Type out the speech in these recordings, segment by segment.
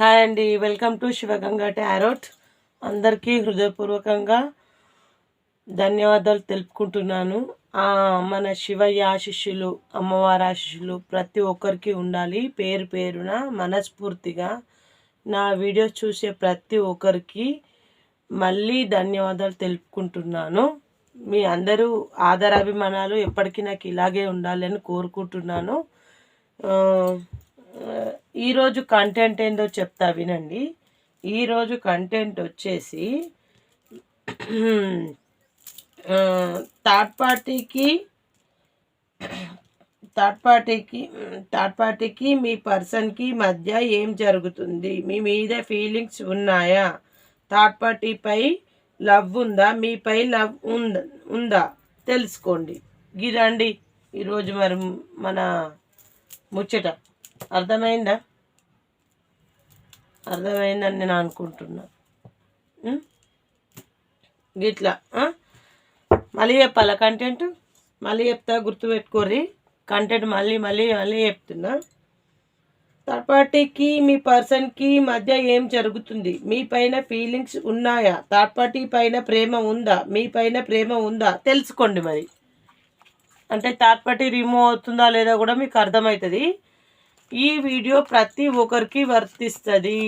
Hi అండి. Welcome to Sivaganga tarot. అందరికీ హృదయపూర్వకంగా ధన్యవాదాలు తెలుపుకుంటున్నాను. మన శివయ్య ఆశిష్యులు అమ్మవారి ఆశిష్యులు ప్రతి ఒక్కరికి ఉండాలి. పేరు పేరున మనస్ఫూర్తిగా నా వీడియోస్ చూసే ప్రతి ఒక్కరికి మళ్ళీ ధన్యవాదాలు తెలుపుకుంటున్నాను. మీ అందరూ ఆదరాభిమానాలు ఎప్పటికీ నాకు ఇలాగే ఉండాలని కోరుకుంటున్నాను. ఈరోజు కంటెంట్ ఏందో చెప్తా వినండి. ఈరోజు కంటెంట్ వచ్చేసి థర్డ్ పార్టీకి థర్డ్ పార్టీకి థర్డ్ పార్టీకి మీ పర్సన్కి మధ్య ఏం జరుగుతుంది? మీ మీద ఫీలింగ్స్ ఉన్నాయా? థర్డ్ పార్టీపై లవ్ ఉందా? మీపై లవ్ ఉందా ఉందా? తెలుసుకోండి. గిరండి. ఈరోజు మరి మన ముచ్చట. అర్థమైందా? అర్థమైందని నేను అనుకుంటున్నా. గిట్లా మళ్ళీ చెప్పాలా కంటెంట్ మళ్ళీ చెప్తా గుర్తుపెట్టుకోర్రి. కంటెంట్ మళ్ళీ మళ్ళీ మళ్ళీ చెప్తున్నా. థర్డ్ పార్టీకి మీ పర్సన్కి మధ్య ఏం జరుగుతుంది? మీ పైన ఫీలింగ్స్ ఉన్నాయా? థర్డ్ పార్టీ పైన ప్రేమ ఉందా? మీ పైన ప్రేమ ఉందా? తెలుసుకోండి మరి. అంటే థర్డ్ పార్టీ రిమూవ్ అవుతుందా లేదా కూడా మీకు అర్థమవుతుంది. ఈ వీడియో ప్రతి ఒక్కరికి వర్తిస్తుంది.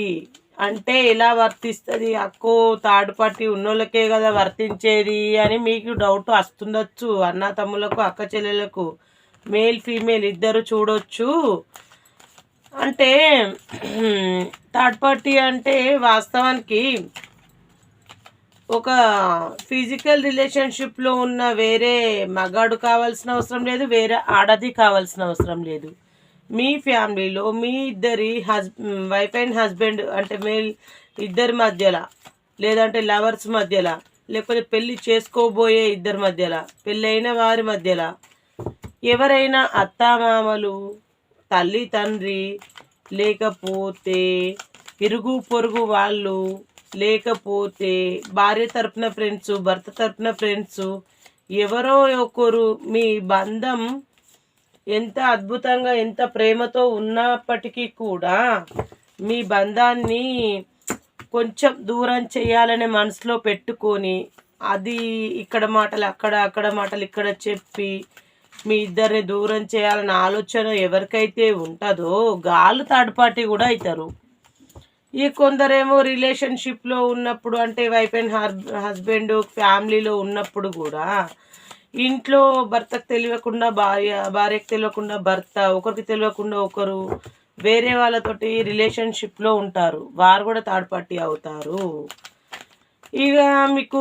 అంటే ఎలా వర్తిస్తుంది? అక్కో థర్డ్ పార్టీ ఉన్నోళ్ళకే కదా వర్తించేది అని మీకు డౌట్ వస్తుండొచ్చు. అన్న తమ్ములకు అక్క చెల్లెలకు మేల్ ఫీమేల్ ఇద్దరు చూడొచ్చు. అంటే థర్డ్ పార్టీ అంటే వాస్తవానికి ఒక ఫిజికల్ రిలేషన్షిప్లో ఉన్న వేరే మగాడు కావాల్సిన అవసరం లేదు వేరే ఆడది కావాల్సిన అవసరం లేదు. మీ ఫ్యామిలీలో మీ ఇద్దరి హస్ వైఫ్ అండ్ హస్బెండ్ అంటే మీ ఇద్దరి మధ్యలో లేదంటే లవర్స్ మధ్యలో లేకపోతే పెళ్ళి చేసుకోబోయే ఇద్దరి మధ్యలో పెళ్ళైన వారి మధ్యలో ఎవరైనా అత్తామామలు తల్లి తండ్రి లేకపోతే ఇరుగు పొరుగు వాళ్ళు లేకపోతే భార్య తరపున ఫ్రెండ్స్ భర్త తరపున ఫ్రెండ్స్ ఎవరో ఒకరు మీ బంధం ఎంత అద్భుతంగా ఎంత ప్రేమతో ఉన్నప్పటికీ కూడా మీ బంధాన్ని కొంచెం దూరం చేయాలనే మనసులో పెట్టుకొని అది ఇక్కడ మాటలు అక్కడ అక్కడ మాటలు ఇక్కడ చెప్పి మీ ఇద్దరిని దూరం చేయాలన్న ఆలోచన ఎవరికైతే ఉంటుందో గాలు థర్డ్ పార్టీ కూడా అవుతారు. ఈ కొందరేమో రిలేషన్షిప్లో ఉన్నప్పుడు అంటే వైఫ్ అండ్ హస్బెండ్ ఫ్యామిలీలో ఉన్నప్పుడు కూడా ఇంట్లో భర్తకు తెలియకుండా భార్య భార్యకు తెలియకుండా భర్త ఒకరికి తెలియకుండా ఒకరు వేరే వాళ్ళతోటి రిలేషన్షిప్లో ఉంటారు. వారు కూడా థర్డ్ పార్టీ అవుతారు. ఇక మీకు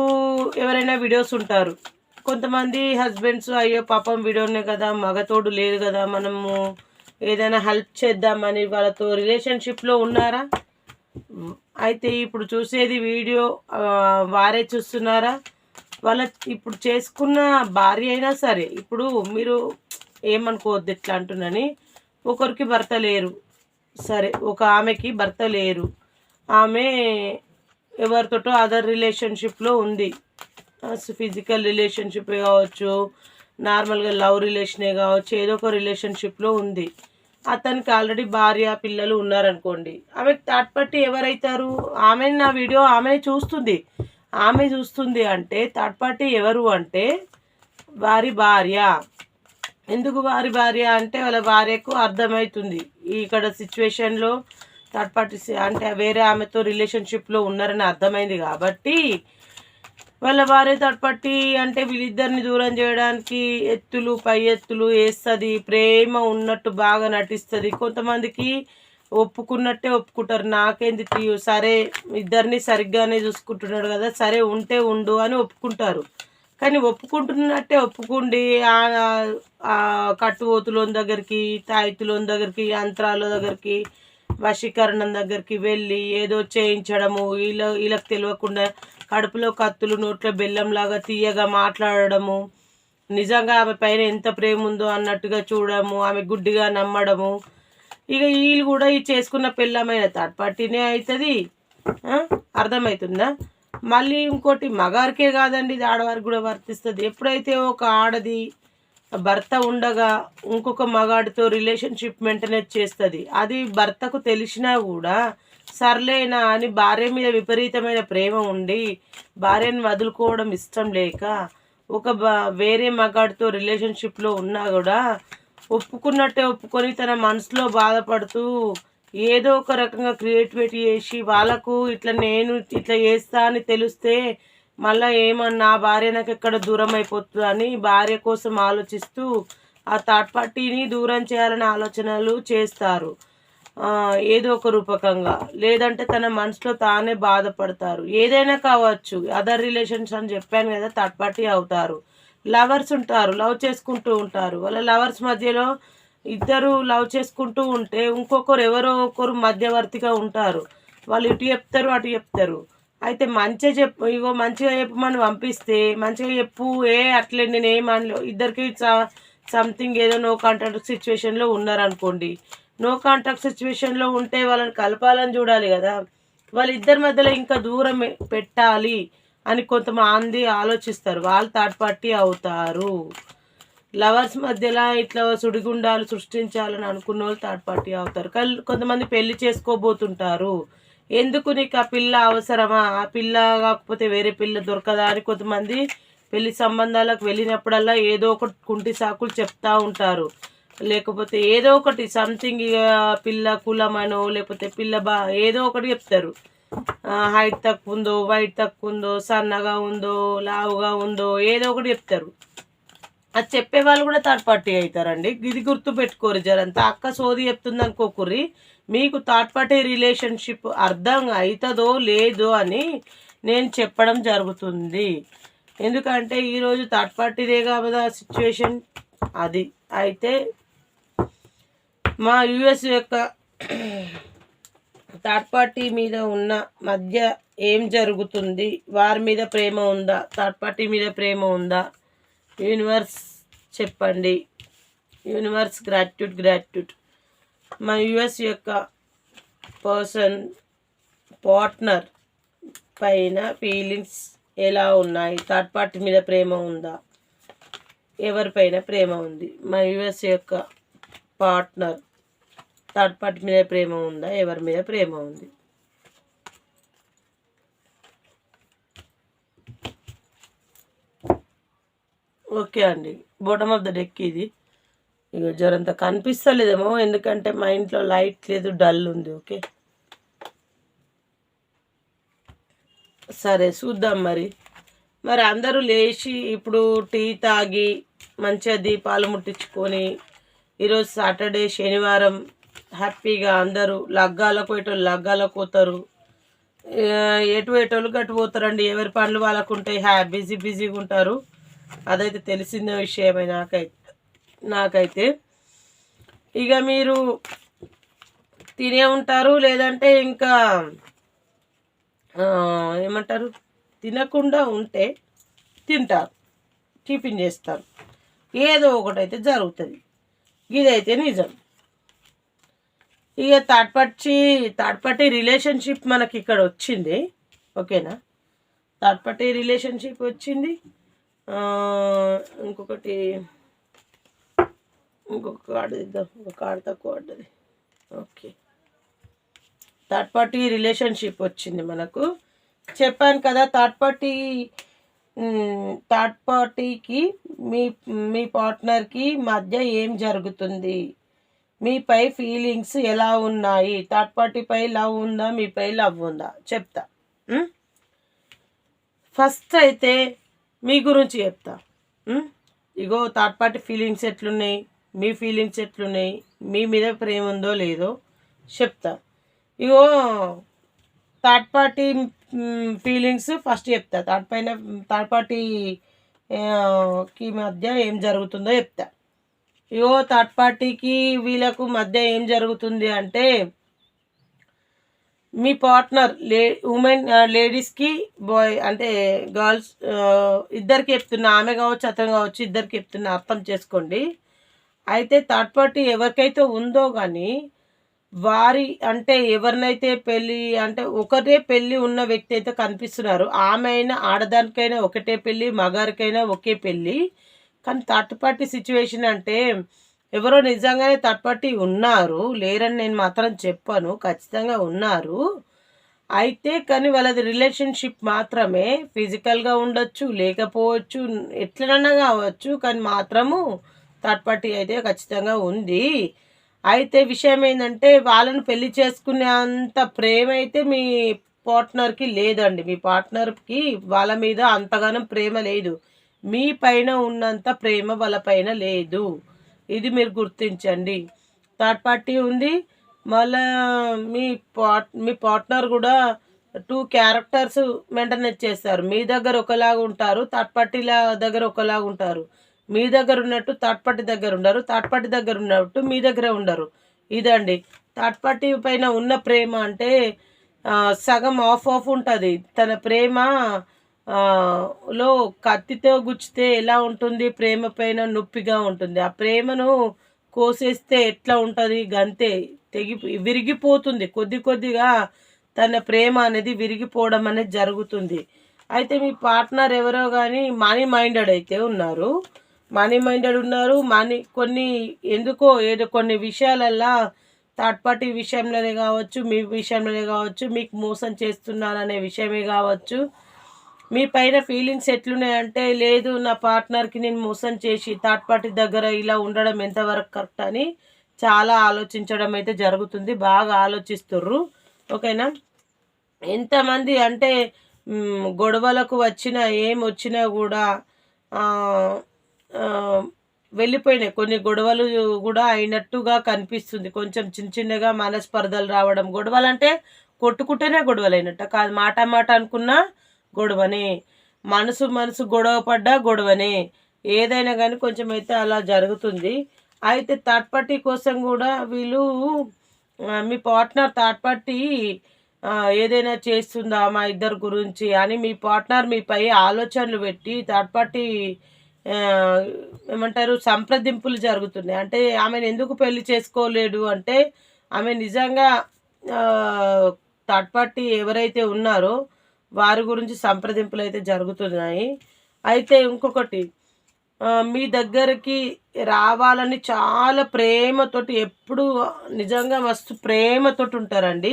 ఎవరైనా వీడియోస్ ఉంటారు. కొంతమంది హస్బెండ్స్ అయ్యో పాపం వీడియోనే కదా మగతోడు లేదు కదా మనము ఏదైనా హెల్ప్ చేద్దామని వాళ్ళతో రిలేషన్షిప్లో ఉన్నారా? అయితే ఇప్పుడు చూసేది వీడియో వారే చూస్తున్నారా? వాళ్ళ ఇప్పుడు చేసుకున్న భార్య అయినా సరే ఇప్పుడు మీరు ఏమనుకోవద్దు ఎట్లా అంటున్నాని ఒకరికి భర్త లేరు సరే ఒక ఆమెకి భర్త లేరు ఆమె ఎవరితోటో అదర్ రిలేషన్షిప్లో ఉంది. ఫిజికల్ రిలేషన్షిప్ కావచ్చు నార్మల్గా లవ్ రిలేషనే కావచ్చు ఏదో ఒక రిలేషన్షిప్లో ఉంది. అతనికి ఆల్రెడీ భార్య పిల్లలు ఉన్నారనుకోండి ఆమె థర్డ్ పార్టీ ఎవరైతారు? ఆమె నా వీడియో ఆమె చూస్తుంది. ఆమె చూస్తుంది అంటే థర్డ్ పార్టీ ఎవరు అంటే వారి భార్య. ఎందుకు వారి భార్య అంటే వాళ్ళ భార్యకు అర్థమవుతుంది ఇక్కడ సిచ్యువేషన్లో థర్డ్ పార్టీ అంటే వేరే ఆమెతో రిలేషన్షిప్లో ఉన్నారని అర్థమైంది కాబట్టి వాళ్ళ భార్య థర్డ్ పార్టీ అంటే వీళ్ళిద్దరిని దూరం చేయడానికి ఎత్తులు పై ఎత్తులు వేస్తుంది ప్రేమ ఉన్నట్టు బాగా నటిస్తుంది. కొంతమందికి ఒప్పుకున్నట్టే ఒప్పుకుంటారు. నాకేంది తీయు సరే ఇద్దరిని సరిగ్గానే చూసుకుంటున్నాడు కదా సరే ఉంటే ఉండు అని ఒప్పుకుంటారు. కానీ ఒప్పుకుంటున్నట్టే ఒప్పుకుండి. ఆ- కట్టుబోతులోని దగ్గరికి తాయితులోని దగ్గరికి యంత్రాల దగ్గరికి వశీకరణం దగ్గరికి వెళ్ళి ఏదో చేయించడము వీళ్ళ వీళ్ళకి తెలియకుండా కడుపులో కత్తులు నోట్లో బెల్లంలాగా తీయగా మాట్లాడడము. నిజంగా ఆమె పైన ఎంత ప్రేమ ఉందో అన్నట్టుగా చూడడము ఆమె గుడ్డిగా నమ్మడము. ఇక వీళ్ళు కూడా ఈ చేసుకున్న పెళ్ళమైన థర్డ్ పార్టీనే అవుతుంది. అర్థమవుతుందా మళ్ళీ ఇంకోటి మగారికే కాదండి ఇది ఆడవారికి కూడా వర్తిస్తుంది. ఎప్పుడైతే ఒక ఆడది భర్త ఉండగా ఇంకొక మగాడితో రిలేషన్షిప్ మెయింటెనెన్స్ చేస్తుంది. అది భర్తకు తెలిసినా కూడా సర్లేనా అని భార్య మీద విపరీతమైన ప్రేమ ఉండి భార్యను వదులుకోవడం ఇష్టం లేక ఒక బ వేరే మగాడితో రిలేషన్షిప్లో ఉన్నా కూడా ఒప్పుకున్నట్టే ఒప్పుకొని తన మనసులో బాధపడుతూ ఏదో ఒక రకంగా క్రియేటివిటీ చేసి వాళ్ళకు ఇట్లా నేను ఇట్లా చేస్తా అని తెలిస్తే మళ్ళీ ఏమన్నా భార్య నాకు ఎక్కడ దూరం అయిపోతుంది అని భార్య కోసం ఆలోచిస్తూ ఆ థర్డ్ పార్టీని దూరం చేయాలనే ఆలోచనలు చేస్తారు. ఏదో ఒక రూపకంగా. లేదంటే తన మనసులో తానే బాధపడతారు. ఏదైనా కావచ్చు అదర్ రిలేషన్స్ అని చెప్పాను కదా థర్డ్ పార్టీ అవుతారు. లవర్స్ ఉంటారు లవ్ చేసుకుంటూ ఉంటారు. వాళ్ళ లవర్స్ మధ్యలో ఇద్దరు లవ్ చేసుకుంటూ ఉంటే ఇంకొకరు ఎవరో ఒకరు మధ్యవర్తిగా ఉంటారు. వాళ్ళు ఇటు చెప్తారు అటు చెప్తారు. అయితే మంచిగా చెప్పు ఇగో మంచిగా చెప్పమని పంపిస్తే మంచిగా చెప్పు ఏ అట్లే నేను ఏమనలో ఇద్దరికి సంథింగ్ ఏదో నో కాంటాక్ట్ సిచ్యువేషన్లో ఉన్నారనుకోండి. నో కాంటాక్ట్ సిచ్యువేషన్లో ఉంటే వాళ్ళని కలపాలని చూడాలి కదా. వాళ్ళిద్దరి మధ్యలో ఇంకా దూరం పెట్టాలి. అని కొంతమంది ఆలోచిస్తారు. వాళ్ళు థర్డ్ పార్టీ అవుతారు. లవర్స్ మధ్యలో ఇట్లా సుడిగుండాలు సృష్టించాలని అనుకున్న వాళ్ళు థర్డ్ పార్టీ అవుతారు. కానీ కొంతమంది పెళ్ళి చేసుకోబోతుంటారు. ఎందుకు నీకు ఆ పిల్ల అవసరమా? ఆ పిల్ల కాకపోతే వేరే పిల్ల దొరకదా అని కొంతమంది పెళ్ళి సంబంధాలకు వెళ్ళినప్పుడల్లా ఏదో ఒకటి కుంటి సాకులు చెప్తా ఉంటారు. లేకపోతే ఏదో ఒకటి సంథింగ్ పిల్ల కులమనో లేకపోతే పిల్ల బా ఏదో ఒకటి చెప్తారు. హైట్ తక్కువ ఉందో వైట్ తక్కువ ఉందో సన్నగా ఉందో లావుగా ఉందో ఏదో ఒకటి చెప్తారు. అది చెప్పే వాళ్ళు కూడా థర్డ్ పార్టీ అవుతారండి. ఇది గుర్తు పెట్టుకోరు జరంతా. అక్క సోది చెప్తుంది అనుకోకుర్రి మీకు థర్డ్ పార్టీ రిలేషన్షిప్ అర్థం అవుతుందో లేదో అని నేను చెప్పడం జరుగుతుంది. ఎందుకంటే ఈరోజు థర్డ్ పార్టీదే కదా సిచ్యువేషన్ అది. అయితే మా యుఎస్ యొక్క థర్డ్ పార్టీ మీద ఉన్న మధ్య ఏం జరుగుతుంది? వారి మీద ప్రేమ ఉందా? థర్డ్ పార్టీ మీద ప్రేమ ఉందా? యూనివర్స్ చెప్పండి. Universe gratitude gratitude. మా యుఎస్ యొక్క పర్సన్ పార్ట్నర్ పైన ఫీలింగ్స్ ఎలా ఉన్నాయి? థర్డ్ పార్టీ మీద ప్రేమ ఉందా? ఎవరిపైన ప్రేమ ఉంది? మా యుఎస్ యొక్క పార్ట్నర్ థర్డ్ పార్టీ మీద ప్రేమ ఉందా? ఎవరి మీద ప్రేమ ఉంది? ఓకే అండి. బోటమ్ ఆఫ్ ద డెక్ ఇది. ఇక జ్వరంత కనిపిస్తలేదేమో. ఎందుకంటే మా ఇంట్లో లైట్ లేదు డల్ ఉంది ఓకే? సరే చూద్దాం మరి. మరి అందరూ లేచి ఇప్పుడు టీ తాగి మంచిగా దీపాలు ముట్టించుకొని ఈరోజు సాటర్డే శనివారం హ్యాపీగా అందరూ లగ్గాలకు పోయేటోళ్ళు లగ్గాలకు పోతారు. ఎటు ఎటోళ్ళు గట్టు పోతారండి. ఎవరి పనులు వాళ్ళకు ఉంటాయి హ్యా బిజీ బిజీగా ఉంటారు. అదైతే తెలిసిన విషయమే నాకైతే నాకైతే. ఇక మీరు తినే ఉంటారు లేదంటే ఇంకా ఏమంటారు? తినకుండా ఉంటే తింటారు. టిఫిన్ చేస్తారు. ఏదో ఒకటైతే జరుగుతుంది. ఇదైతే నిజం. ఇక third party third party relationship మనకి ఇక్కడ వచ్చింది. ఓకేనా? థర్డ్ పార్టీ రిలేషన్షిప్ వచ్చింది. ఇంకొకటి ఇంకొక కార్డు ఇద్దాం. ఇంకొక కార్డు తక్కువ పడ్డది. ఓకే. థర్డ్ పార్టీ రిలేషన్షిప్ వచ్చింది మనకు. చెప్పాను కదా థర్డ్ పార్టీ థర్డ్ పార్టీకి మీ మీ పార్ట్నర్కి మధ్య ఏం జరుగుతుంది? మీపై ఫీలింగ్స్ ఎలా ఉన్నాయి? థర్డ్ పార్టీపై లవ్ ఉందా? మీపై లవ్ ఉందా? చెప్తా. ఫస్ట్ అయితే మీ గురించి చెప్తా. ఇగో థర్డ్ పార్టీ ఫీలింగ్స్ ఎట్లున్నాయి? మీ ఫీలింగ్స్ ఎట్లున్నాయి? మీ మీద ప్రేమ ఉందో లేదో చెప్తా. Ego third party feelings first చెప్తా. థర్డ్ పైన థర్డ్ పార్టీకి మధ్య ఏం జరుగుతుందో చెప్తా. ఇగో థర్డ్ పార్టీకి వీళ్ళకు మధ్య ఏం జరుగుతుంది అంటే మీ పార్ట్నర్ లే ఉమెన్ లేడీస్కి బాయ్ అంటే గర్ల్స్ ఇద్దరికి చెప్తున్నా ఆమె కావచ్చు అతను కావచ్చు ఇద్దరికి చెప్తున్నా అర్థం చేసుకోండి. అయితే థర్డ్ పార్టీ ఎవరికైతే ఉందో కానీ వారి అంటే ఎవరినైతే పెళ్ళి అంటే ఒకటే పెళ్ళి ఉన్న వ్యక్తి అయితే కనిపిస్తున్నారు. ఆమె అయినా ఆడదానికైనా ఒకటే పెళ్ళి మగారికైనా ఒకే పెళ్ళి. కానీ థర్డ్ పార్టీ సిచ్యువేషన్ అంటే ఎవరో నిజంగానే థర్డ్ పార్టీ ఉన్నారు లేరని నేను మాత్రం చెప్పాను ఖచ్చితంగా ఉన్నారు. అయితే కానీ వాళ్ళది రిలేషన్షిప్ మాత్రమే ఫిజికల్గా ఉండొచ్చు లేకపోవచ్చు ఎట్లనన్నా కావచ్చు కానీ మాత్రము థర్డ్ పార్టీ అయితే ఖచ్చితంగా ఉంది. అయితే విషయం ఏంటంటే వాళ్ళని పెళ్ళి చేసుకునే అంత ప్రేమ అయితే మీ పార్ట్నర్కి లేదండి. మీ పార్ట్నర్కి వాళ్ళ మీద అంతగానం ప్రేమ లేదు. మీ పైన ఉన్నంత ప్రేమ వాళ్ళ పైన లేదు. ఇది మీరు గుర్తించండి. థర్డ్ పార్టీ ఉంది. మళ్ళా మీ పార్ట్ మీ పార్ట్నర్ కూడా టూ క్యారెక్టర్స్ మెయింటైన్ చేస్తారు. మీ దగ్గర ఒకలాగా ఉంటారు థర్డ్ పార్టీల దగ్గర ఒకలాగా ఉంటారు. మీ దగ్గర ఉన్నట్టు థర్డ్ పార్టీ దగ్గర ఉండరు థర్డ్ పార్టీ దగ్గర ఉన్నట్టు మీ దగ్గర ఉండరు. ఇదండి. థర్డ్ పార్టీ పైన ఉన్న ప్రేమ అంటే సగం ఆఫ్ ఆఫ్ ఉంటుంది. తన ప్రేమ లో కత్తితో గుచ్చితే ఎలా ఉంటుంది? ప్రేమ పైన నొప్పిగా ఉంటుంది. ఆ ప్రేమను కోసేస్తే ఎట్లా ఉంటుంది? గంతే తెగి విరిగిపోతుంది. కొద్ది కొద్దిగా తన ప్రేమ అనేది విరిగిపోవడం అనేది జరుగుతుంది. అయితే మీ పార్ట్నర్ ఎవరో కానీ మనీ మైండెడ్ అయితే ఉన్నారు. మనీ మైండెడ్ ఉన్నారు. మనీ కొన్ని ఎందుకో ఏదో కొన్ని విషయాలల్లా థర్డ్ పార్టీ విషయంలోనే కావచ్చు మీ విషయంలోనే కావచ్చు మీకు మోసం చేస్తున్నారనే విషయమే కావచ్చు. మీ పైన ఫీలింగ్స్ ఎట్లున్నాయంటే లేదు నా పార్ట్నర్కి నేను మోసం చేసి థర్డ్ పార్టీ దగ్గర ఇలా ఉండడం ఎంతవరకు కరెక్ట్ అని చాలా ఆలోచించడం అయితే జరుగుతుంది. బాగా ఆలోచిస్తుర్రు. ఓకేనా? ఎంతమంది అంటే గొడవలకు వచ్చినా ఏం వచ్చినా కూడా వెళ్ళిపోయినాయి. కొన్ని గొడవలు కూడా అయినట్టుగా కనిపిస్తుంది. కొంచెం చిన్న చిన్నగా మనస్పర్ధలు రావడం. గొడవలు అంటే కొట్టుకుంటేనే గొడవలు అయినట్ట కాదు మాట మాట అనుకున్నా గొడవనే మనసు మనసు గొడవ పడ్డా గొడవనే. ఏదైనా కానీ కొంచెం అయితే అలా జరుగుతుంది. అయితే థర్డ్ పార్టీ కోసం కూడా వీళ్ళు మీ పార్ట్నర్ థర్డ్ పార్టీ ఏదైనా చేస్తుందా మా ఇద్దరు గురించి అని మీ పార్ట్నర్ మీపై ఆలోచనలు పెట్టి థర్డ్ పార్టీ ఏమంటారు సంప్రదింపులు జరుగుతున్నాయి. అంటే ఆమెను ఎందుకు పెళ్ళి చేసుకోలేడు అంటే ఆమె నిజంగా థర్డ్ పార్టీ ఎవరైతే ఉన్నారో వారి గురించి సంప్రదింపులు అయితే జరుగుతున్నాయి. అయితే ఇంకొకటి మీ దగ్గరికి రావాలని చాలా ప్రేమతోటి ఎప్పుడు నిజంగా మస్తు ప్రేమతోటి ఉంటారండి.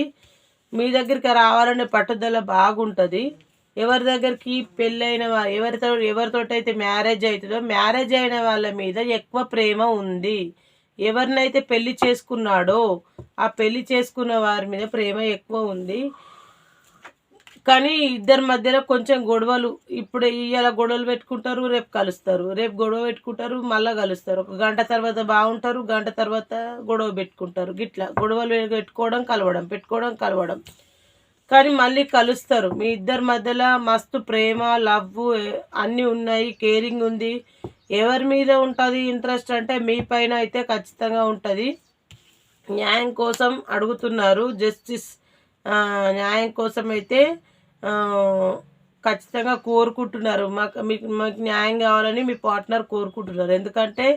మీ దగ్గరికి రావాలనే పట్టుదల బాగుంటుంది. ఎవరి దగ్గరికి పెళ్ళైన ఎవరితో ఎవరితోటైతే మ్యారేజ్ అవుతుందో మ్యారేజ్ అయిన వాళ్ళ మీద ఎక్కువ ప్రేమ ఉంది. ఎవరినైతే పెళ్ళి చేసుకున్నాడో ఆ పెళ్ళి చేసుకున్న వారి మీద ప్రేమ ఎక్కువ ఉంది. కానీ ఇద్దరి మధ్యలో కొంచెం గొడవలు. ఇప్పుడు ఇవాళ గొడవలు పెట్టుకుంటారు రేపు కలుస్తారు. రేపు గొడవ పెట్టుకుంటారు మళ్ళీ కలుస్తారు. ఒక గంట తర్వాత బాగుంటారు గంట తర్వాత గొడవ పెట్టుకుంటారు. గిట్లా గొడవలు పెట్టుకోవడం కలవడం పెట్టుకోవడం కలవడం. కానీ మళ్ళీ కలుస్తారు. మీ ఇద్దరి మధ్యలో మస్తు ప్రేమ లవ్ అన్నీ ఉన్నాయి కేరింగ్ ఉంది. ఎవరి మీద ఉంటుంది ఇంట్రెస్ట్ అంటే మీ పైన అయితే ఖచ్చితంగా ఉంటుంది. న్యాయం కోసం అడుగుతున్నారు. జస్టిస్ న్యాయం కోసం అయితే ఖచ్చితంగా కోరుకుంటున్నారు. మాకు మీకు మాకు న్యాయం కావాలని మీ పార్ట్నర్ కోరుకుంటున్నారు. ఎందుకంటే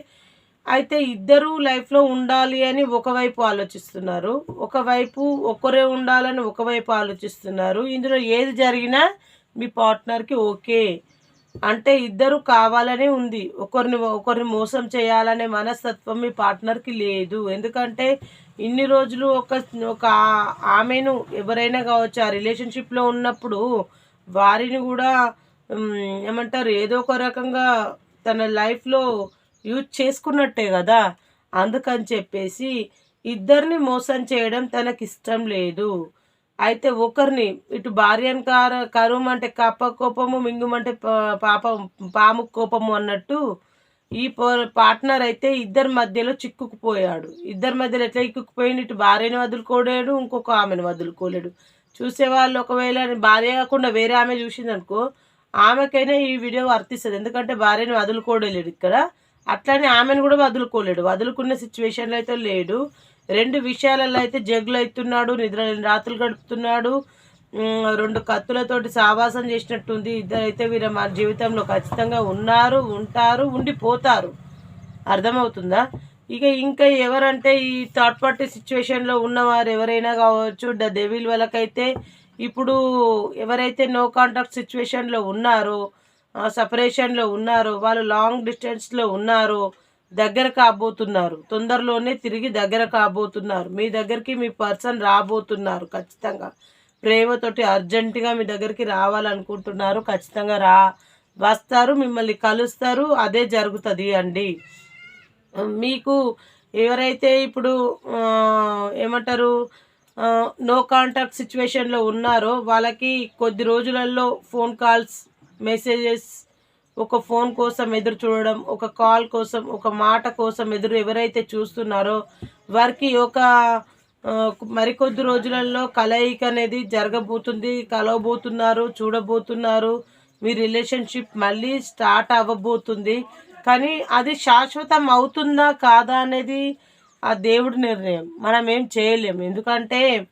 అయితే ఇద్దరు లైఫ్లో ఉండాలి అని ఒకవైపు ఆలోచిస్తున్నారు. ఒకవైపు ఒకరే ఉండాలని ఒకవైపు ఆలోచిస్తున్నారు. ఇందులో ఏది జరిగినా మీ పార్ట్నర్కి ఓకే. అంటే ఇద్దరు కావాలనే ఉంది. ఒకరిని ఒకరిని మోసం చేయాలనే మనస్తత్వం మీ పార్ట్నర్కి లేదు. ఎందుకంటే ఇన్ని రోజులు ఒక ఒక ఆమెను ఎవరైనా కావచ్చు ఆ రిలేషన్షిప్లో ఉన్నప్పుడు వారిని కూడా ఏమంటారు ఏదో ఒక రకంగా తన లైఫ్లో యూజ్ చేసుకున్నట్టే కదా. అందుకని చెప్పేసి ఇద్దరిని మోసం చేయడం తనకి ఇష్టం లేదు. అయితే ఒకరిని ఇటు భార్యను కార కరువు అంటే కప్ప కోపము మింగుమంటే పాపం పాము కోపము అన్నట్టు ఈ పార్ట్నర్ అయితే ఇద్దరి మధ్యలో చిక్కుకుపోయాడు. ఇద్దరి మధ్యలో ఎట్లా ఇక్కుకుపోయింది ఇటు భార్యను వదులుకోలేడు ఇంకొక ఆమెను వదులుకోలేడు. చూసేవాళ్ళు ఒకవేళ భార్య కాకుండా వేరే ఆమె చూసిందనుకో ఆమెకైనా ఈ వీడియో వర్తిస్తుంది. ఎందుకంటే భార్యను వదులుకోడలేడు ఇక్కడ. అట్లానే ఆమెను కూడా వదులుకోలేడు. వదులుకున్న సిచ్యువేషన్లో అయితే లేడు. రెండు విషయాలలో అయితే జగ్గులు అవుతున్నాడు నిద్ర రాత్రులు గడుపుతున్నాడు. రెండు కత్తులతోటి సావాసం చేసినట్టుంది. ఇద్దరైతే వీరు మా జీవితంలో ఖచ్చితంగా ఉన్నారు ఉంటారు ఉండిపోతారు. అర్థమవుతుందా? ఇక ఇంకా ఎవరంటే ఈ థర్డ్ పార్టీ సిచ్యువేషన్లో ఉన్నవారు ఎవరైనా కావచ్చు ద డెవిల్ వాళ్ళకైతే ఇప్పుడు ఎవరైతే నో కాంటాక్ట్ సిచ్యువేషన్లో ఉన్నారో సపరేషన్లో ఉన్నారో వాళ్ళు లాంగ్ డిస్టెన్స్లో ఉన్నారో దగ్గర కాబోతున్నారు. తొందరలోనే తిరిగి దగ్గర కాబోతున్నారు. మీ దగ్గరికి మీ పర్సన్ రాబోతున్నారు ఖచ్చితంగా. ప్రేమతోటి అర్జెంటుగా మీ దగ్గరికి రావాలనుకుంటున్నారు. ఖచ్చితంగా రా. వస్తారు మిమ్మల్ని కలుస్తారు. అదే జరుగుతుంది అండి. మీకు ఎవరైతే ఇప్పుడు ఏమంటారు నో కాంటాక్ట్ సిచ్యువేషన్లో ఉన్నారో వాళ్ళకి కొద్ది రోజులలో ఫోన్ కాల్స్ మెసేజెస్ ఒక ఫోన్ కోసం ఎదురు చూడడం ఒక కాల్ కోసం ఒక మాట కోసం ఎదురు ఎవరైతే చూస్తున్నారో వారికి ఒక మరికొద్ది రోజులలో కలయిక అనేది జరగబోతుంది. కలవబోతున్నారు చూడబోతున్నారు. మీ రిలేషన్షిప్ మళ్ళీ స్టార్ట్ అవ్వబోతుంది. కానీ అది శాశ్వతం అవుతుందా కాదా అనేది ఆ దేవుడి నిర్ణయం. మనం ఏం చేయలేం. ఎందుకంటే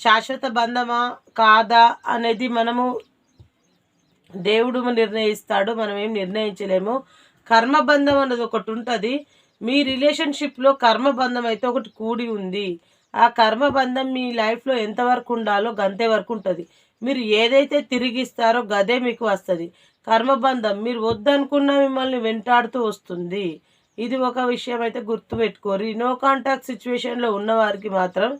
శాశ్వత బంధమా కాదా అనేది మనము దేవుడు నిర్ణయిస్తాడు. మనం ఏం నిర్ణయించలేము. కర్మబంధం అనేది ఒకటి ఉంటుంది. మీ రిలేషన్షిప్లో కర్మబంధం అయితే ఒకటి కూడి ఉంది. ఆ కర్మబంధం మీ లైఫ్లో ఎంతవరకు ఉండాలో గంతే వరకు ఉంటుంది. మీరు ఏదైతే తిరిగిస్తారో గదే మీకు వస్తుంది. కర్మబంధం మీరు వద్దనుకున్న మిమ్మల్ని వెంటాడుతూ వస్తుంది. ఇది ఒక విషయం అయితే గుర్తుపెట్టుకోరు నో కాంటాక్ట్ సిచ్యువేషన్లో ఉన్నవారికి మాత్రం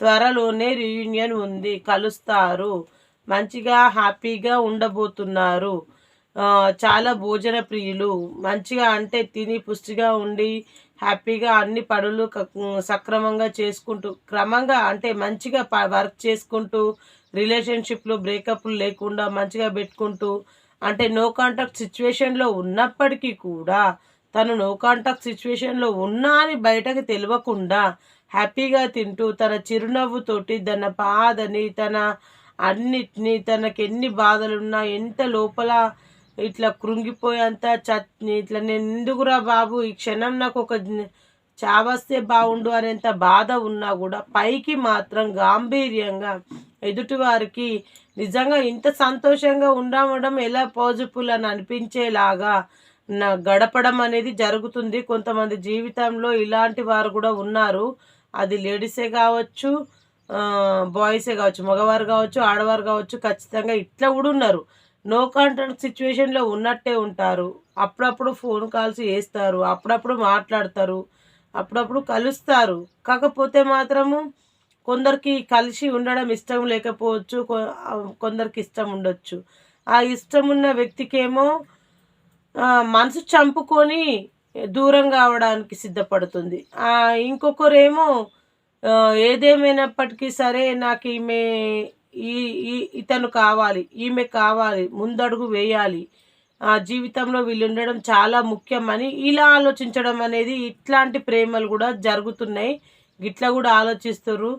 త్వరలోనే రీయూనియన్ ఉంది. కలుస్తారు. మంచిగా హ్యాపీగా ఉండబోతున్నారు. చాలా భోజన ప్రియులు. మంచిగా అంటే తిని పుష్టిగా ఉండి హ్యాపీగా అన్ని పనులు సక్రమంగా చేసుకుంటూ క్రమంగా అంటే మంచిగా ప- వర్క్ చేసుకుంటూ రిలేషన్షిప్లో బ్రేకప్లు లేకుండా మంచిగా పెట్టుకుంటూ అంటే నో కాంటాక్ట్ సిచ్యువేషన్లో ఉన్నప్పటికీ కూడా తను నో కాంటాక్ట్ సిచ్యువేషన్లో ఉన్నా అని బయటకు తెలియకుండా హ్యాపీగా తింటూ తన చిరునవ్వుతోటి తన బాధని తన అన్నిటినీ తనకి ఎన్ని బాధలున్నా ఎంత లోపల ఇట్లా కృంగిపోయేంత చత్ ఇట్లా నేను ఎందుకురా బాబు? ఈ క్షణం నాకు ఒక చావస్తే బాగుండు అనేంత బాధ ఉన్నా కూడా పైకి మాత్రం గాంభీర్యంగా ఎదుటివారికి నిజంగా ఇంత సంతోషంగా ఉండడం ఎలా పాజిబుల్ అని అనిపించేలాగా నా గడపడం అనేది జరుగుతుంది. కొంతమంది జీవితంలో ఇలాంటి వారు కూడా ఉన్నారు. అది లేడీసే కావచ్చు బాయ్సే కావచ్చు మగవారు కావచ్చు ఆడవారు కావచ్చు ఖచ్చితంగా ఇట్లా కూడా ఉన్నారు. నో కాంటాక్ట్ సిచ్యువేషన్లో ఉన్నట్టే ఉంటారు. అప్పుడప్పుడు ఫోన్ కాల్స్ చేస్తారు. అప్పుడప్పుడు మాట్లాడతారు. అప్పుడప్పుడు కలుస్తారు. కాకపోతే మాత్రము కొందరికి కలిసి ఉండడం ఇష్టం లేకపోవచ్చు. కొ- కొందరికి ఇష్టం ఉండొచ్చు. ఆ ఇష్టం ఉన్న వ్యక్తికేమో మనసు చంపుకొని దూరం కావడానికి సిద్ధపడుతుంది. ఇంకొకరేమో ఏదేమైనప్పటికీ సరే నాకు ఈమె ఈ ఈ ఇతను కావాలి ఈమె కావాలి ముందడుగు వేయాలి. ఆ జీవితంలో వీళ్ళు ఉండడం చాలా ముఖ్యమని ఇలా ఆలోచించడం అనేది ఇట్లాంటి ప్రేమలు కూడా జరుగుతున్నాయి. గిట్లా కూడా ఆలోచిస్తారు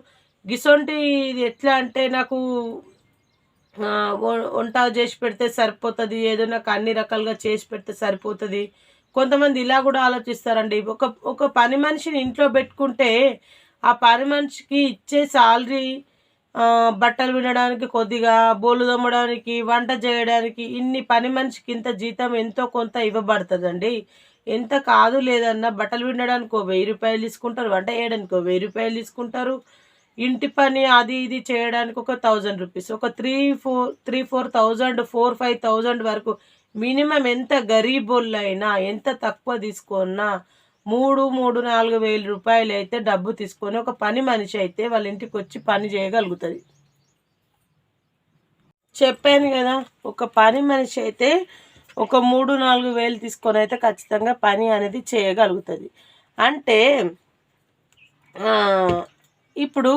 గిసొంటి ఇది ఎట్లా అంటే నాకు వంట చేసి పెడితే సరిపోతుంది ఏదో నాకు అన్ని రకాలుగా చేసి పెడితే సరిపోతుంది. కొంతమంది ఇలా కూడా ఆలోచిస్తారండి. ఒక ఒక పని మనిషిని ఇంట్లో పెట్టుకుంటే ఆ పని మనిషికి ఇచ్చే శాలరీ బట్టలు వినడానికి కొద్దిగా బోలు దొమ్మడానికి వంట చేయడానికి ఇన్ని పని మనిషికి ఇంత జీతం ఎంతో కొంత ఇవ్వబడుతుందండి. ఎంత కాదు లేదన్నా బట్టలు వినడానికి ఓ వెయ్యి రూపాయలు తీసుకుంటారు వంట చేయడానికి ఓ వెయ్యి రూపాయలు తీసుకుంటారు. ఇంటి పని అది ఇది చేయడానికి ఒక థౌజండ్ రూపీస్. ఒక three four three four thousand four five thousand వరకు మినిమం ఎంత గరీబోళ్ళైనా అయినా ఎంత తక్కువ తీసుకున్నా మూడు మూడు నాలుగు వేల రూపాయలు అయితే డబ్బు తీసుకొని ఒక పని మనిషి అయితే వాళ్ళ ఇంటికి వచ్చి పని చేయగలుగుతుంది. చెప్పాను కదా ఒక పని మనిషి అయితే ఒక మూడు నాలుగు వేలు తీసుకొని అయితే ఖచ్చితంగా పని అనేది చేయగలుగుతుంది. అంటే ఇప్పుడు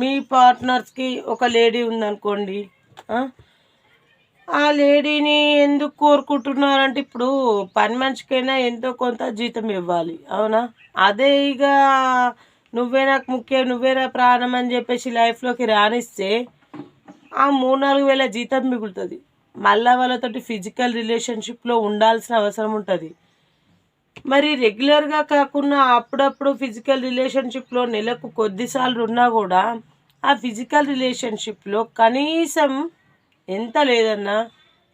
మీ పార్ట్నర్స్కి ఒక లేడీ ఉందనుకోండి ఆ, లేడీని ఎందుకు కోరుకుంటున్నారంటే ఇప్పుడు పని మనిషికైనా ఎంతో కొంత జీతం ఇవ్వాలి అవునా? అదే ఇక నువ్వే నాకు ముఖ్యం నువ్వే నా ప్రాణం అని చెప్పేసి లైఫ్లోకి రాణిస్తే ఆ మూడు నాలుగు వేల జీతం మిగులుతుంది. మళ్ళీ వాళ్ళతోటి ఫిజికల్ రిలేషన్షిప్లో ఉండాల్సిన అవసరం ఉంటుంది. మరి రెగ్యులర్గా కాకుండా అప్పుడప్పుడు ఫిజికల్ రిలేషన్షిప్లో నెలకు కొద్దిసార్లు ఉన్నా కూడా ఆ ఫిజికల్ రిలేషన్షిప్లో కనీసం ఎంత లేదన్నా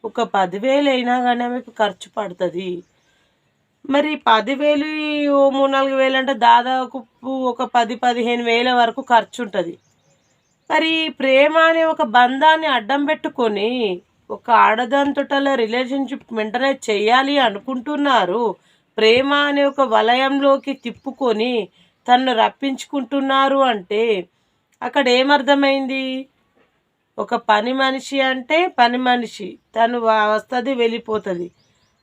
ఒక పదివేలు అయినా కానీ ఆమెకు ఖర్చు పడుతుంది. మరి పదివేలు ఓ మూడు నాలుగు వేలు అంటే దాదాపు ఒక పది పదిహేను వేల వరకు ఖర్చు ఉంటుంది. మరి ప్రేమ అనే ఒక బంధాన్ని అడ్డం పెట్టుకొని ఒక ఆడదాంతోటల రిలేషన్షిప్ వెంటనే చేయాలి అనుకుంటున్నారు. ప్రేమ అనే ఒక వలయంలోకి తిప్పుకొని తను రప్పించుకుంటున్నారు అంటే అక్కడ ఏమర్థమైంది? ఒక పని మనిషి అంటే పని మనిషి. తను వస్తుంది వెళ్ళిపోతుంది.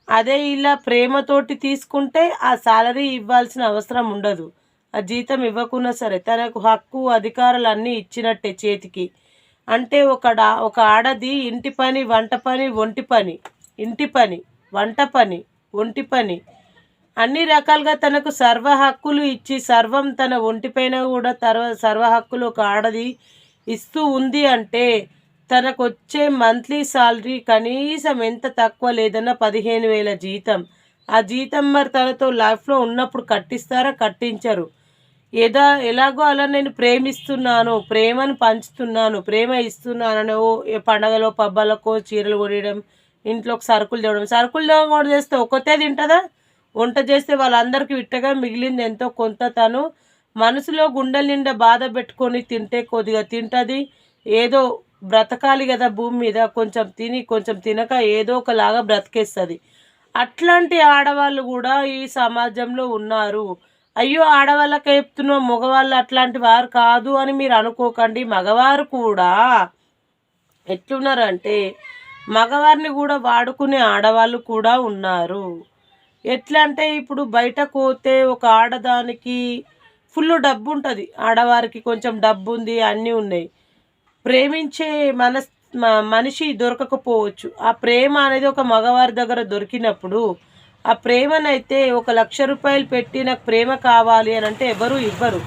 అదే ఇలా ప్రేమతోటి తీసుకుంటే ఆ శాలరీ ఇవ్వాల్సిన అవసరం ఉండదు. ఆ జీతం ఇవ్వకున్నా సరే తనకు హక్కు అధికారాలు అన్నీ ఇచ్చినట్టే చేతికి. అంటే ఒక ఒక ఆడది ఇంటి పని వంట పని ఒంటి పని. ఇంటి పని వంట పని ఒంటి పని. అన్ని రకాలుగా తనకు సర్వ హక్కులు ఇచ్చి సర్వం తన ఒంటిపైన కూడా తర్వ సర్వ హక్కులు ఒక ఆడది ఇస్తూ ఉంది అంటే తనకు వచ్చే మంత్లీ సాలరీ కనీసం ఎంత తక్కువ లేదన్నా పదిహేను వేల జీతం. ఆ జీతం మరి తనతో లైఫ్లో ఉన్నప్పుడు కట్టిస్తారా కట్టించరు? ఏదా ఎలాగో అలా నేను ప్రేమిస్తున్నాను ప్రేమను పంచుతున్నాను ప్రేమ ఇస్తున్నానని ఓ పండగలో పబ్బాలకో చీరలు కొనడం ఇంట్లోకి సరుకులు తేవడం. సరుకులు తేవడం చేస్తే ఒక్కతే తింటుందా? వంట చేస్తే వాళ్ళందరికీ విట్టగా మిగిలింది ఎంతో కొంత తను. మనసులో గుండెల నిండా బాధ పెట్టుకొని తింటే కొద్దిగా తింటుంది. ఏదో బ్రతకాలి కదా భూమి మీద కొంచెం తిని కొంచెం తినక ఏదో ఒకలాగా బ్రతికేస్తుంది. అట్లాంటి ఆడవాళ్ళు కూడా ఈ సమాజంలో ఉన్నారు. అయ్యో ఆడవాళ్ళకి చెప్తున్నాం మగవాళ్ళు అట్లాంటి వారు కాదు అని మీరు అనుకోకండి. మగవారు కూడా ఎట్లున్నారంటే మగవారిని కూడా వాడుకునే ఆడవాళ్ళు కూడా ఉన్నారు. ఎట్లా అంటే ఇప్పుడు బయట పోతే ఒక ఆడదానికి ఫుల్ డబ్బు ఉంటుంది ఆడవారికి కొంచెం డబ్బు ఉంది అన్నీ ఉన్నాయి. ప్రేమించే మనస్ మనిషి దొరకకపోవచ్చు. ఆ ప్రేమ అనేది ఒక మగవారి దగ్గర దొరికినప్పుడు ఆ ప్రేమనైతే ఒక లక్ష రూపాయలు పెట్టి నాకు ప్రేమ కావాలి అని అంటే ఎవరు ఇవ్వరు.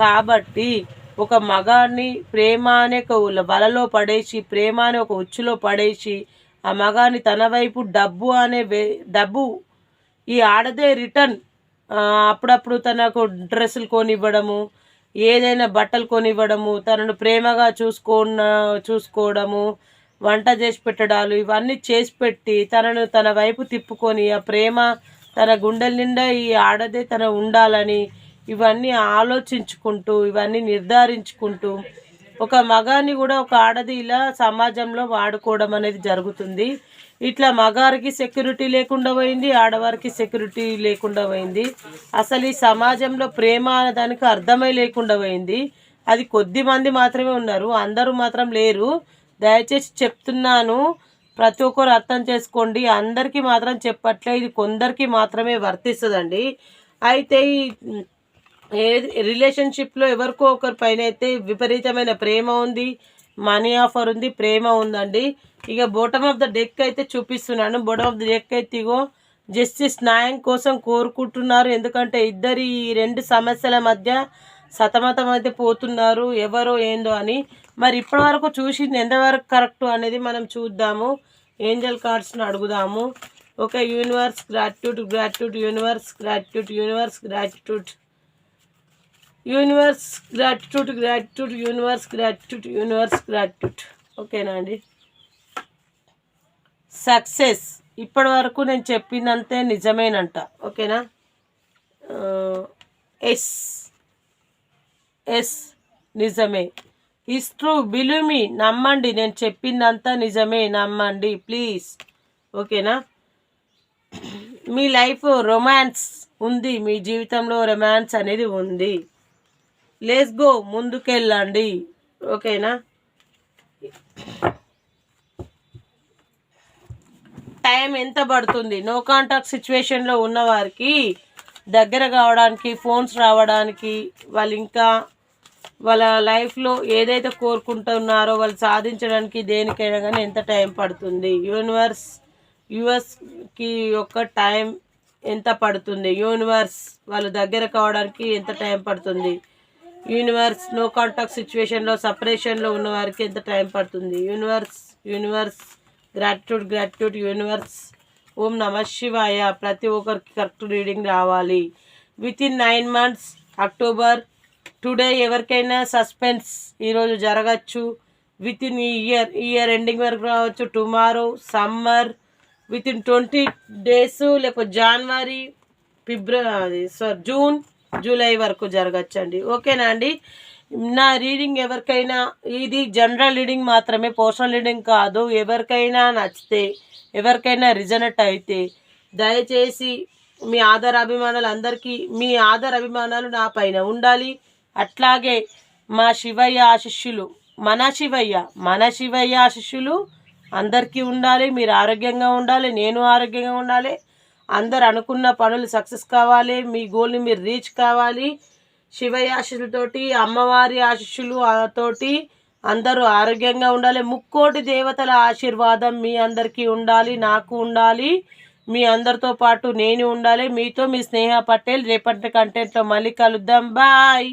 కాబట్టి ఒక మగాన్ని ప్రేమ అనే ఒక వలలో పడేసి ప్రేమ అనే ఒక ఉచ్చులో పడేసి ఆ మగాన్ని తన వైపు డబ్బు అనే డబ్బు ఈ ఆడదే రిటర్న్ అప్పుడప్పుడు తనకు డ్రెస్సులు కొనివ్వడము ఏదైనా బట్టలు కొనివ్వడము తనను ప్రేమగా చూసుకున్న చూసుకోవడము వంట చేసి పెట్టడాలు ఇవన్నీ చేసి పెట్టి తనను తన వైపు తిప్పుకొని ఆ ప్రేమ తన గుండెల నిండా ఈ ఆడదే తన ఉండాలని ఇవన్నీ ఆలోచించుకుంటూ ఇవన్నీ నిర్ధారించుకుంటూ ఒక మగాన్ని కూడా ఒక ఆడది ఇలా సమాజంలో వాడుకోవడం అనేది జరుగుతుంది. ఇట్లా మగారికి సెక్యూరిటీ లేకుండా పోయింది ఆడవారికి సెక్యూరిటీ లేకుండా పోయింది. అసలు ఈ సమాజంలో ప్రేమ అనే దానికి అర్థమై లేకుండా పోయింది. అది కొద్ది మంది మాత్రమే ఉన్నారు అందరూ మాత్రం లేరు. దయచేసి చెప్తున్నాను ప్రతి ఒక్కరు అర్థం చేసుకోండి. అందరికీ మాత్రం చెప్పట్లే ఇది కొందరికి మాత్రమే వర్తిస్తుందండి. అయితే ఈ ఏ రిలేషన్షిప్లో ఎవరికో ఒకరి పైన అయితే విపరీతమైన ప్రేమ ఉంది మనీ ఆఫర్ ఉంది ప్రేమ ఉందండి. ఇక బోటమ్ ఆఫ్ ద డెక్ అయితే చూపిస్తున్నాను. బోటమ్ ఆఫ్ ద డెక్ అయితే ఇగో జస్టిస్ న్యాయం కోసం కోరుకుంటున్నారు. ఎందుకంటే ఇద్దరి ఈ రెండు సమస్యల మధ్య సతమతం అయితే పోతున్నారు. ఎవరో ఏందో అని. మరి ఇప్పటి వరకు చూసింది ఎంతవరకు కరెక్ట్ అనేది మనం చూద్దాము. ఏంజల్ కార్డ్స్ని అడుగుదాము. Okay universe gratitude gratitude universe gratitude universe gratitude universe gratitude gratitude universe gratitude universe gratitude. ఓకేనా అండి? సక్సెస్. ఇప్పటి వరకు నేను చెప్పినంతే నిజమేనంట. ఓకేనా? ఎస్. ఎస్. నిజమే. Is true. బిలుమి నమ్మండి. నేను చెప్పిందంతా నిజమే. నమ్మండి. ప్లీజ్. ఓకేనా? మీ లైఫ్ రొమాన్స్ ఉంది. మీ జీవితంలో రొమాన్స్ అనేది ఉంది. లేస్ గో ముందుకెళ్ళండి. ఓకేనా? టైం ఎంత పడుతుంది? నో కాంటాక్ట్ సిచ్యువేషన్లో ఉన్నవారికి దగ్గర కావడానికి ఫోన్స్ రావడానికి వాళ్ళు ఇంకా వాళ్ళ లైఫ్లో ఏదైతే కోరుకుంటున్నారో వాళ్ళు సాధించడానికి దేనికైనా కానీ ఎంత టైం పడుతుంది? యూనివర్స్ యుఎస్కి యొక్క టైం ఎంత పడుతుంది? యూనివర్స్ వాళ్ళు దగ్గర కావడానికి ఎంత టైం పడుతుంది? యూనివర్స్ నో కాంటాక్ట్ సిచ్యువేషన్లో సపరేషన్లో ఉన్న వారికి ఎంత టైం పడుతుంది? Universe universe gratitude gratitude universe. ఓం నమ శివాయ. ప్రతి ఒక్కరికి కరెక్ట్ రీడింగ్ రావాలి. Within nine months October today ఎవరికైనా సస్పెన్స్ ఈరోజు జరగచ్చు. Within year year ending వరకు రావచ్చు. Tomorrow summer within twenty days లేకపోతే జనవరి ఫిబ్రవరి సార్ జూన్ జూలై వరకు జరగచ్చండి. ఓకేనా అండి? నా రీడింగ్ ఎవరికైనా ఇది జనరల్ రీడింగ్ మాత్రమే పర్సనల్ రీడింగ్ కాదు ఎవరికైనా నచ్చితే ఎవరికైనా రిజనెట్ అయితే దయచేసి మీ ఆధార అభిమానాలు అందరికీ మీ ఆధార అభిమానాలు నా పైన ఉండాలి. అట్లాగే మా శివయ్య ఆశిష్యులు మన శివయ్య మన శివయ్య ఆశిష్యులు అందరికీ ఉండాలి. మీరు ఆరోగ్యంగా ఉండాలి నేను ఆరోగ్యంగా ఉండాలి. అందరు అనుకున్న పనులు సక్సెస్ కావాలి మీ గోల్ని మీరు రీచ్ కావాలి. శివయ్య ఆశీస్సులతోటి అమ్మవారి ఆశీస్సులు తోటి అందరూ ఆరోగ్యంగా ఉండాలి. ముక్కోటి దేవతల ఆశీర్వాదం మీ అందరికీ ఉండాలి నాకు ఉండాలి. మీ అందరితో పాటు నేను ఉండాలి. మీతో మీ స్నేహ పటేల్ రేపటి కంటెంట్లో మళ్ళీ కలుద్దాం. బాయ్!